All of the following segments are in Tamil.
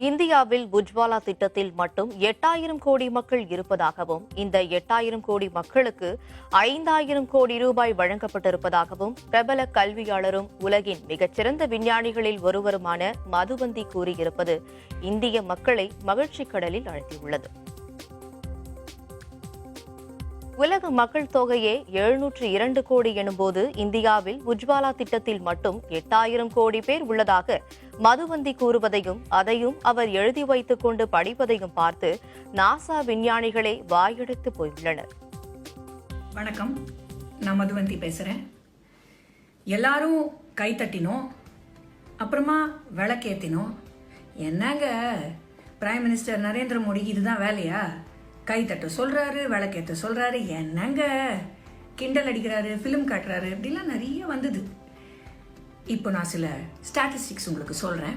இந்தியாவில் உஜ்வாலா திட்டத்தில் மட்டும் எட்டாயிரம் கோடி மக்கள் இருப்பதாகவும் இந்த எட்டாயிரம் கோடி மக்களுக்கு ஐந்தாயிரம் கோடி ரூபாய் வழங்கப்பட்டிருப்பதாகவும் பிரபல கல்வியாளரும் உலகின் மிகச்சிறந்த விஞ்ஞானிகளில் ஒருவருமான மதுவந்தி கூறியிருப்பது இந்திய மக்களை மகிழ்ச்சி கடலில் அழுத்தியுள்ளது. உலக மக்கள் தொகையே எழுநூற்று இரண்டு கோடி எனும்போது இந்தியாவில் உஜ்வாலா திட்டத்தில் மட்டும் எட்டாயிரம் கோடி பேர் உள்ளதாக மதுவந்தி கூறுவதையும் அதையும் அவர் எழுதி வைத்துக் கொண்டு படிப்பதையும் பார்த்து நாசா விஞ்ஞானிகளே வாயெடுத்து போயுள்ளனர். வணக்கம். நான் மதுவந்தி பேசுகிறேன் எல்லாரும் கைத்தட்டினோம் அப்புறமா விளக்கேத்தினோம். என்னங்க? பிரைம் மினிஸ்டர் நரேந்திர மோடி இதுதான் வேலையா? கை தட்ட சொல்கிறாரு விளக்கேற்ற சொல்கிறாரு என்னங்க? கிண்டல் அடிக்கிறாரு ஃபிலிம் காட்டுறாரு. இப்படிலாம் நிறைய வந்தது. இப்போ நான் சில ஸ்டாட்டிஸ்டிக்ஸ் உங்களுக்கு சொல்கிறேன்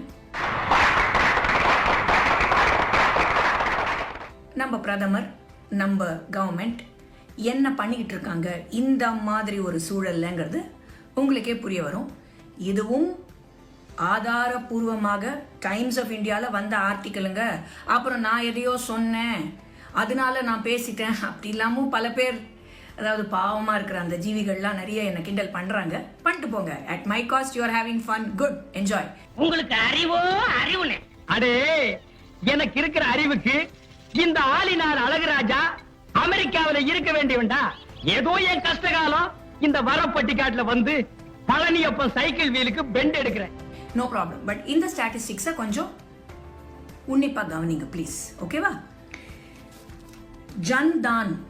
நம்ம பிரதமர் நம்ம கவர்மெண்ட் என்ன பண்ணிக்கிட்டு இருக்காங்க? இந்த மாதிரி ஒரு சூழல்லங்கிறது உங்களுக்கே புரிய வரும். இதுவும் ஆதாரபூர்வமாக டைம்ஸ் ஆஃப் இந்தியாவில் வந்த ஆர்டிக்கலுங்க அப்புறம் நான் எதையோ சொன்னேன். அதனால நான் பேசிட்டேன். அப்படி இல்லாமல் பல பேர் அதாவது பாவமாக இருக்கிற அந்த ஜீவிகள்லாம் நிறைய என்னை கிண்டல் பண்ணுறாங்க பண்ணிட்டு போங்க. At my cost you are having fun good enjoy உங்களுக்கு அறிவோ அறிவுனே. அடே எனக்கு இருக்கிற அறிவுக்கு இந்த ஆளினார் அழகுராஜா அமெரிக்காவில இருக்க வேண்டியவன்டா. ஏதோ என் கஷ்டகாலம் இந்த வரப்பட்டிக்காட்டுல வந்து பழனியப்பன் சைக்கிள் வீலுக்கு பெண்ட் எடுக்கிறேன். நோ ப்ராப்ளம் பட் இந்த ஸ்டாட்டிஸ்டிக்ஸை கொஞ்சம் உன்னிப்பாக கவனிங்க ப்ளீஸ் ஓகேவா ஜன்தான்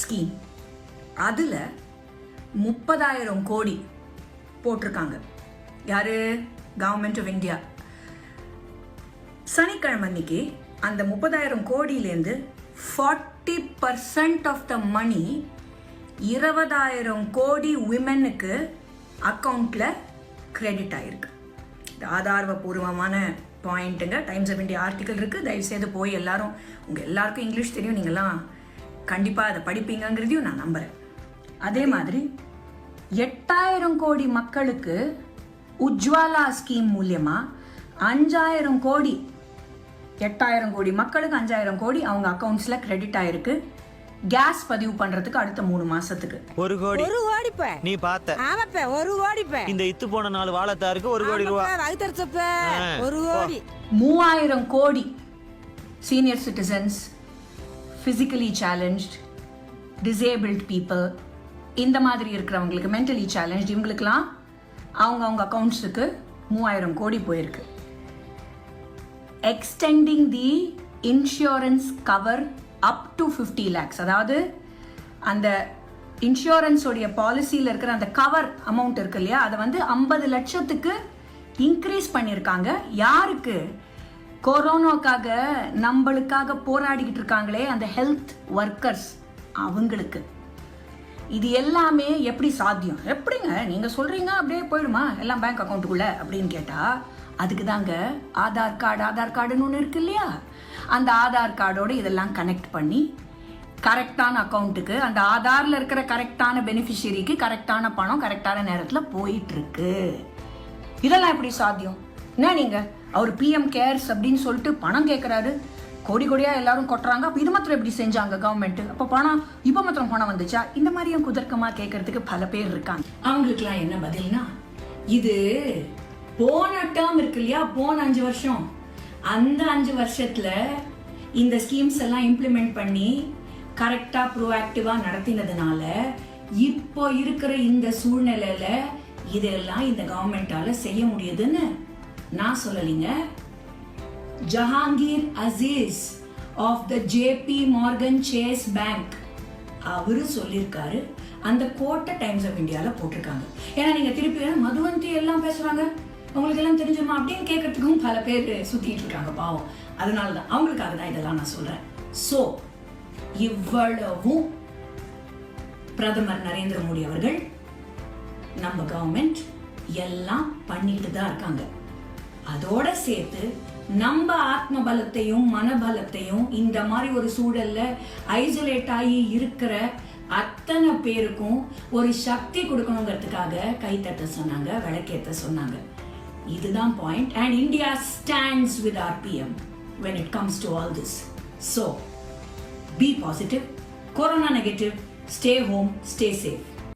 ஸ்கீம் அதில் முப்பதாயிரம் கோடி போட்டிருக்காங்க. யாரு? கவர்மெண்ட் ஆஃப் இந்தியா சனிக்கிழமை அன்னைக்கு அந்த முப்பதாயிரம் கோடியிலேருந்து forty percent of the money இருபதாயிரம் கோடி விமெனுக்கு அக்கௌண்ட்டில் கிரெடிட் ஆயிருக்கு. ஆதாரபூர்வமான பாயிண்ட்டுங்க டைம்ஸ் ஆஃப் இந்தியா ஆர்டிக்கல் இருக்குது தயவுசெய்து போய் எல்லாரும் உங்கள் எல்லாருக்கும் இங்கிலீஷ் தெரியும். நீங்கள்லாம் கண்டிப்பாக அதை படிப்பீங்கங்கிறதையும் நான் நம்புகிறேன் அதே மாதிரி எட்டாயிரம் கோடி மக்களுக்கு உஜ்வாலா ஸ்கீம் மூலியமா அஞ்சாயிரம் கோடி எட்டாயிரம் கோடி மக்களுக்கு அஞ்சாயிரம் கோடி அவங்க அக்கௌண்ட்ஸ்ல கிரெடிட் ஆயிருக்கு. கேஸ் பதிவு பண்றதுக்கு அடுத்த மூணு மாசத்துக்கு. ஒரு கோடி. ஒரு கோடிப்ப. நீ பார்த்த. ஆமாப்ப ஒரு கோடிப்ப. இந்த இத்து போன நாலு வாழைத்தாருக்கு ஒரு கோடி ரூபா. வகுத்தரிச்சப்ப ஆ, ஒரு. கோடி. மூவாயிரம் crore senior citizens physically challenged disabled people இந்த மாதிரி இருக்கிறவங்களுக்கு மென்டலி சேலஞ்ச் இவங்களுக்கெல்லாம் அவங்க அவங்க அக்கௌண்ட்ஸுக்கு மூவாயிரம் கோடி போயிருக்கு. Extending the insurance cover up to fifty lakhs அதாவது அந்த இன்சூரன்ஸோடைய பாலிசியில் இருக்கிற அந்த கவர் அமௌண்ட் இருக்கு இல்லையா அதை வந்து ஐம்பது லட்சத்துக்கு இன்க்ரீஸ் பண்ணியிருக்காங்க. யாருக்கு? கொரோனாக்காக நம்மளுக்காக போராடிக்கிட்டு இருக்காங்களே அந்த ஹெல்த் ஒர்க்கர்ஸ் அவங்களுக்கு. இது எல்லாமே எப்படி சாத்தியம்? எப்படிங்க? நீங்கள் சொல்கிறீங்க அப்படியே போயிடுமா? எல்லாம் பேங்க் அக்கௌண்ட்டுக்குள்ளே அப்படின்னு கேட்டால் அதுக்கு தாங்க ஆதார் கார்டு ஆதார் கார்டுன்னு ஒன்று இருக்கு இல்லையா? அந்த ஆதார் கார்டோட இதெல்லாம் கனெக்ட் பண்ணி கரெக்டான அக்கௌண்ட்டுக்கு அந்த ஆதாரில் இருக்கிற கரெக்டான பெனிஃபிஷியரிக்கு கரெக்டான பணம் கரெக்டான நேரத்தில் போயிட்டுருக்கு. இதெல்லாம் எப்படி சாத்தியம்? என்ன நீங்க? அவர் பிஎம் கேர்ஸ் அப்படின்னு சொல்லிட்டு பணம் கேட்குறாரு கோடி கோடியாக எல்லாரும் கொட்டுறாங்க. அப்போ இது மாத்திரம் எப்படி செஞ்சாங்க கவர்மெண்ட்டு அப்போ பணம் இப்போ மாத்திரம் பணம் வந்துச்சா? இந்த மாதிரியும் குதர்க்கமாக கேட்கறதுக்கு பல பேர் இருக்காங்க. அவங்களுக்குலாம் என்ன பதில்னா இது போன டேர்ம் இருக்கு இல்லையா? போன அஞ்சு வருஷம். அந்த அஞ்சு வருஷத்துல இந்த ஸ்கீம்ஸ் எல்லாம் இம்ப்ளிமெண்ட் பண்ணி கரெக்டாக ப்ரோஆக்டிவாக நடத்தினதுனால இப்போ இருக்கிற இந்த சூழ்நிலையில் இதெல்லாம் இந்த கவர்மெண்டால செய்ய முடியுதுன்னு நான் சொல்லலைங்க. Jahangir Aziz of the JP Morgan Chase bank அவரு சொல்லியிருக்காரு. அந்த கோட்டை டைம்ஸ் ஆஃப் இந்தியாவில் போட்டிருக்காங்க. ஏன்னா நீங்கள் திருப்பி மதுவந்தி எல்லாம் பேசுகிறாங்க உங்களுக்கு எல்லாம் தெரிஞ்சுமா அப்படின்னு கேட்கறதுக்கும் பல பேர் சுத்திட்டு இருக்காங்க பாவம். அதனால தான் அவங்களுக்காக தான் இதெல்லாம் நான் சொல்றேன். ஸோ இவ்வளவும் பிரதமர் நரேந்திர மோடி அவர்கள் நம்ம கவர்மெண்ட் எல்லாம் பண்ணிட்டு தான் இருக்காங்க. அதோட சேர்த்து நம்ம ஆத்ம பலத்தையும் மனபலத்தையும் இந்த மாதிரி ஒரு சூழல்ல ஐசோலேட் ஆகி இருக்கிற அத்தனை பேருக்கும் ஒரு சக்தி கொடுக்கணுங்கிறதுக்காக கைத்தட்ட சொன்னாங்க விளக்கேத்த சொன்னாங்க. இதுதான் point and India stands with RPM when it comes to all this so be positive corona negative stay home stay safe